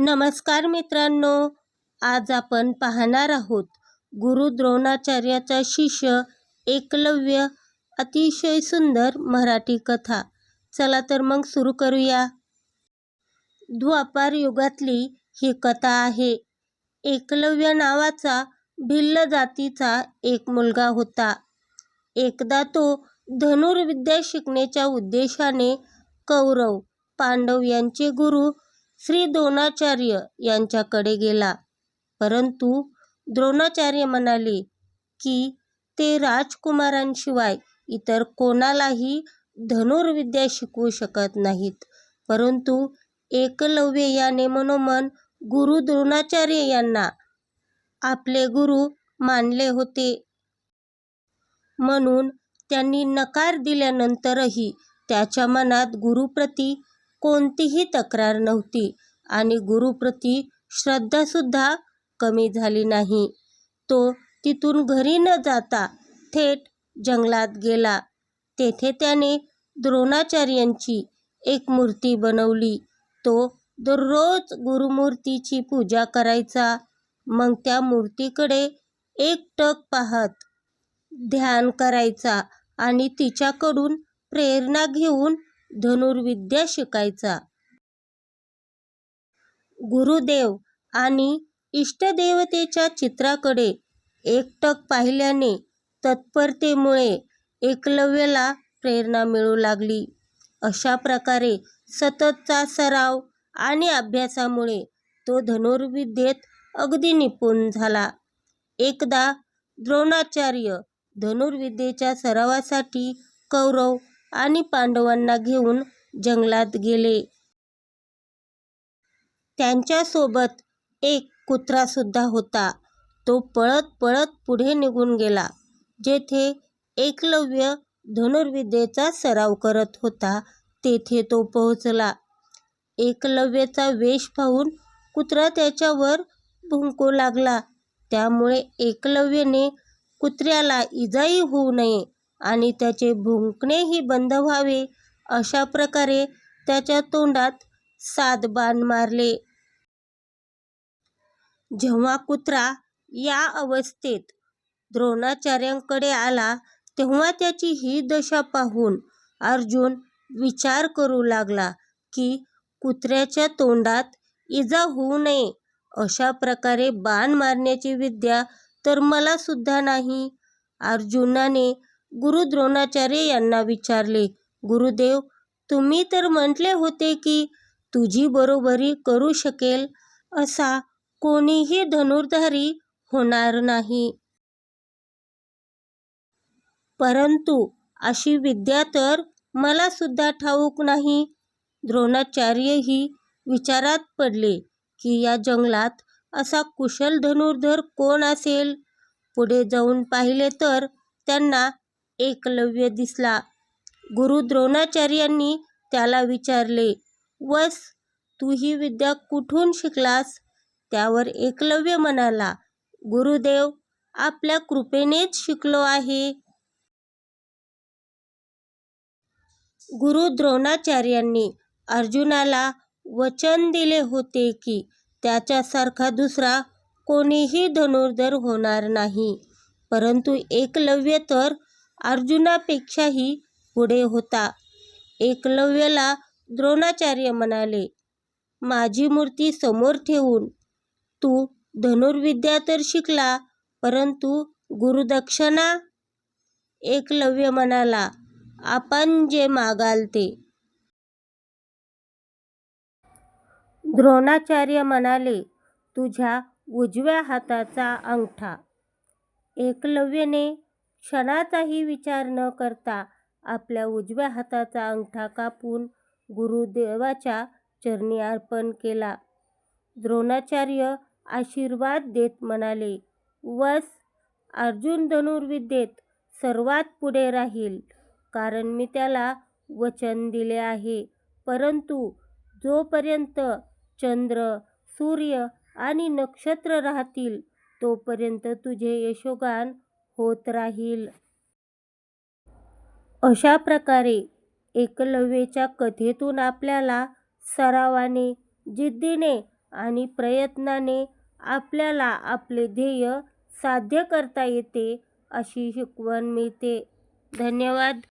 नमस्कार मित्रांनो आज आपण पाहणार आहोत गुरु द्रोणाचार्याचा शिष्य एकलव्य अतिशय सुंदर मराठी कथा. चला तर मग सुरू करूया. द्वापार युगातली ही कथा आहे. एकलव्य नावाचा भिल्ल जातीचा एक मुलगा होता. एकदा तो धनुर्विद्या शिकण्याच्या उद्देशाने कौरव पांडव यांचे गुरु श्री द्रोणाचार्य यांच्याकडे गेला. परंतु द्रोणाचार्य म्हणाले की ते राजकुमारांशिवाय इतर कोणालाही धनुर्विद्या शिकवू शकत नाहीत. परंतु एकलव्य याने मनोमन गुरु द्रोणाचार्य यांना आपले गुरु मानले होते. म्हणून त्यांनी नकार दिल्यानंतरही त्याच्या मनात गुरुप्रती कोणतीही तक्रार नव्हती आणि गुरुप्रती श्रद्धासुद्धा कमी झाली नाही. तो तिथून घरी न जाता थेट जंगलात गेला. तेथे त्याने द्रोणाचार्यांची एक मूर्ती बनवली. तो दररोज गुरुमूर्तीची पूजा करायचा. मग त्या मूर्तीकडे एकटक पाहत ध्यान करायचा आणि तिच्याकडून प्रेरणा घेऊन धनुर्विद्या शिकायचा. गुरुदेव आणि इष्टदेवतेच्या चित्राकडे एकटक पाहिल्याने तत्परतेमुळे एकलव्याला प्रेरणा मिळू लागली. अशा प्रकारे सततचा सराव आणि अभ्यासामुळे तो धनुर्विद्येत अगदी निपुण झाला. एकदा द्रोणाचार्य धनुर्विद्येच्या सरावासाठी कौरव आणि पांडवांना घेऊन जंगलात गेले. त्यांच्यासोबत एक कुत्रासुद्धा होता. तो पळत पळत पुढे निघून गेला जेथे एकलव्य धनुर्विद्येचा सराव करत होता तेथे तो पोहोचला. एकलव्याचा वेश पाहून कुत्रा त्याच्यावर भुंकू लागला. त्यामुळे एकलव्यने कुत्र्याला इजाही होऊ नये. आणि त्याचे भुंकणेही बंद व्हावे अशा प्रकारे त्याच्या तोंडात सात बाण मारले. जेव्हा कुत्रा या अवस्थेत द्रोणाचार्यांकडे आला तेव्हा त्याची ही दशा पाहून अर्जुन विचार करू लागला की कुत्र्याच्या तोंडात इजा होऊ नये अशा प्रकारे बाण मारण्याची विद्या तर मला सुद्धा नाही. अर्जुनाने गुरु द्रोणाचार्य यांना विचारले गुरुदेव तुम्ही तर म्हटले होते की तुझी बरोबरी करू शकेल असा कोणीही धनुर्धारी होणार नाही. परंतु अशी विद्या तर मला सुद्धा ठाऊक नाही. द्रोणाचार्यही विचारात पडले की या जंगलात असा कुशल धनुर्धर कोण असेल? पुढे जाऊन पाहिले तर त्यांना एकलव्य दिसला. गुरु द्रोणाचार्यांनी त्याला विचारले वस तू ही विद्या कुठून शिकलास? त्यावर एकलव्य म्हणाला गुरुदेव आपल्या कृपेनेच शिकलो आहे. गुरु द्रोणाचार्यांनी अर्जुनाला वचन दिले होते की त्याच्यासारखा दुसरा कोणीही धनुर्धर होणार नाही. परंतु एकलव्य तर अर्जुनापेक्षाही पुढे होता. एकलव्याला द्रोणाचार्य म्हणाले माझी मूर्ती समोर ठेवून तू धनुर्विद्या तर शिकला परंतु गुरुदक्षिणा एकलव्य म्हणाला आपण जे मागाल ते द्रोणाचार्य म्हणाले तुझ्या उजव्या हाताचा अंगठा एकलव्यने क्षणाचाही विचार न करता आपल्या उजव्या हाताचा अंगठा कापून गुरुदेवाच्या चरणी अर्पण केला. द्रोणाचार्य आशीर्वाद देत म्हणाले वस अर्जुन धनुर्विद्येत सर्वात पुढे राहील कारण मी त्याला वचन दिले आहे. परंतु जोपर्यंत चंद्र सूर्य आणि नक्षत्र राहतील तोपर्यंत तुझे यशोगान होत राहील. अशा प्रकारे एकलव्याच्या कथेतून आपल्याला सरावाने जिद्दीने आणि प्रयत्नाने आपल्याला आपले ध्येय साध्य करता येते अशी शिकवण मिळते. धन्यवाद.